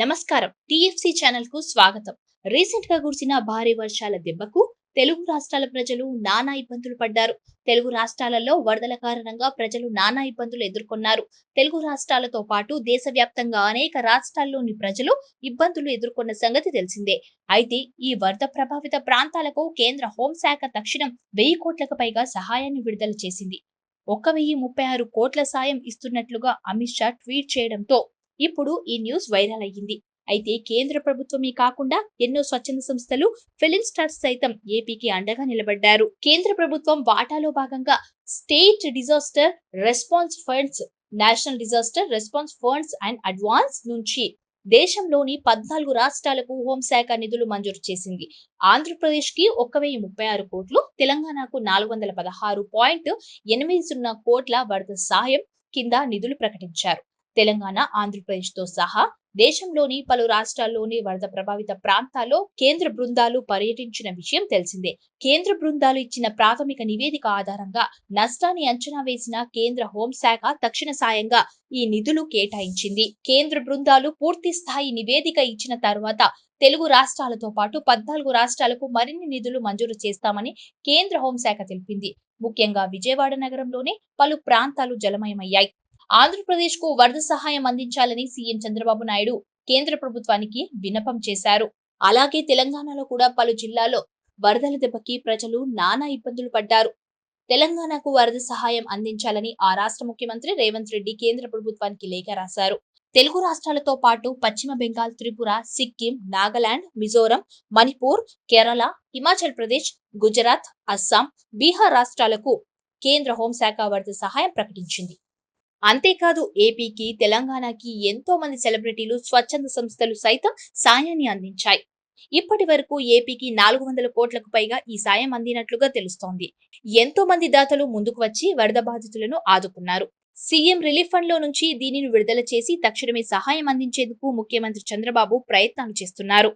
నమస్కారం. టిఎఫ్సి ఛానల్కు స్వాగతం. రీసెంట్గా కురిసిన భారీ వర్షాల దెబ్బకు తెలుగు రాష్ట్రాల ప్రజలు నానా ఇబ్బందులు పడ్డారు. తెలుగు రాష్ట్రాలలో వరదల కారణంగా ప్రజలు నానా ఇబ్బందులు ఎదుర్కొన్నారు. తెలుగు రాష్ట్రాలతో పాటు దేశవ్యాప్తంగా అనేక రాష్ట్రాల్లోని ప్రజలు ఇబ్బందులు ఎదుర్కొన్న సంగతి తెలిసిందే. అయితే ఈ వరద ప్రభావిత ప్రాంతాలకు కేంద్ర హోంశాఖ తక్షణం వెయ్యి కోట్లకు పైగా సహాయాన్ని విడుదల చేసింది. ఒక్క వెయ్యి ముప్పై ఆరు కోట్ల సాయం ఇస్తున్నట్లుగా అమిత్ షా ట్వీట్ చేయడంతో ఇప్పుడు ఈ న్యూస్ వైరల్ అయ్యింది. అయితే కేంద్ర ప్రభుత్వమే కాకుండా ఎన్నో స్వచ్ఛంద సంస్థలు ఫిలిం స్టార్స్ సైతం ఏపీకి అండగా నిలబడ్డారు. కేంద్ర ప్రభుత్వం వాటాలో భాగంగా state disaster response funds national disaster response funds and advance నుంచి దేశంలోని పద్నాలుగు రాష్ట్రాలకు హోంశాఖ నిధులు మంజూరు చేసింది. ఆంధ్రప్రదేశ్కి ఒక్క వెయ్యి ముప్పై ఆరు కోట్లు తెలంగాణకు నాలుగు వందల పదహారు పాయింట్ ఎనిమిది సున్నా కోట్ల వరద సాయం కింద నిధులు ప్రకటించారు. తెలంగాణ ఆంధ్రప్రదేశ్తో సహా దేశంలోని పలు రాష్ట్రాల్లోని వరద ప్రభావిత ప్రాంతాల్లో కేంద్ర బృందాలు పర్యటించిన విషయం తెలిసిందే. కేంద్ర బృందాలు ఇచ్చిన ప్రాథమిక నివేదిక ఆధారంగా నష్టాన్ని అంచనా వేసిన కేంద్ర హోంశాఖ తక్షణ సాయంగా ఈ నిధులు కేటాయించింది. కేంద్ర బృందాలు పూర్తి స్థాయి నివేదిక ఇచ్చిన తర్వాత తెలుగు రాష్ట్రాలతో పాటు పద్నాలుగు రాష్ట్రాలకు మరిన్ని నిధులు మంజూరు చేస్తామని కేంద్ర హోంశాఖ తెలిపింది. ముఖ్యంగా విజయవాడ నగరంలోనే పలు ప్రాంతాలు జలమయమయ్యాయి. ఆంధ్రప్రదేశ్కు వరద సహాయం అందించాలని సీఎం చంద్రబాబు నాయుడు కేంద్ర ప్రభుత్వానికి విన్నపం చేశారు. అలాగే తెలంగాణలో కూడా పలు జిల్లాల్లో వరదల దెబ్బకి ప్రజలు నానా ఇబ్బందులు పడ్డారు. తెలంగాణకు వరద సహాయం అందించాలని ఆ రాష్ట్ర ముఖ్యమంత్రి రేవంత్ రెడ్డి కేంద్ర ప్రభుత్వానికి లేఖ రాశారు. తెలుగు రాష్ట్రాలతో పాటు పశ్చిమ బెంగాల్ త్రిపుర సిక్కిం నాగాలాండ్ మిజోరం మణిపూర్ కేరళ హిమాచల్ ప్రదేశ్ గుజరాత్ అస్సాం బీహార్ రాష్ట్రాలకు కేంద్ర హోంశాఖ వరద సహాయం ప్రకటించింది. అంతేకాదు ఏపీకి తెలంగాణకి ఎంతో మంది సెలబ్రిటీలు స్వచ్ఛంద సంస్థలు సైతం సాయాన్ని అందించాయి. ఇప్పటి వరకు ఏపీకి నాలుగు వందల కోట్లకు పైగా ఈ సాయం అందినట్లుగా తెలుస్తోంది. ఎంతో మంది దాతలు ముందుకు వచ్చి వరద బాధితులను ఆదుకున్నారు. సీఎం రిలీఫ్ ఫండ్లో నుంచి దీనిని విడుదల చేసి తక్షణమే సహాయం అందించేందుకు ముఖ్యమంత్రి చంద్రబాబు ప్రయత్నాలు చేస్తున్నారు.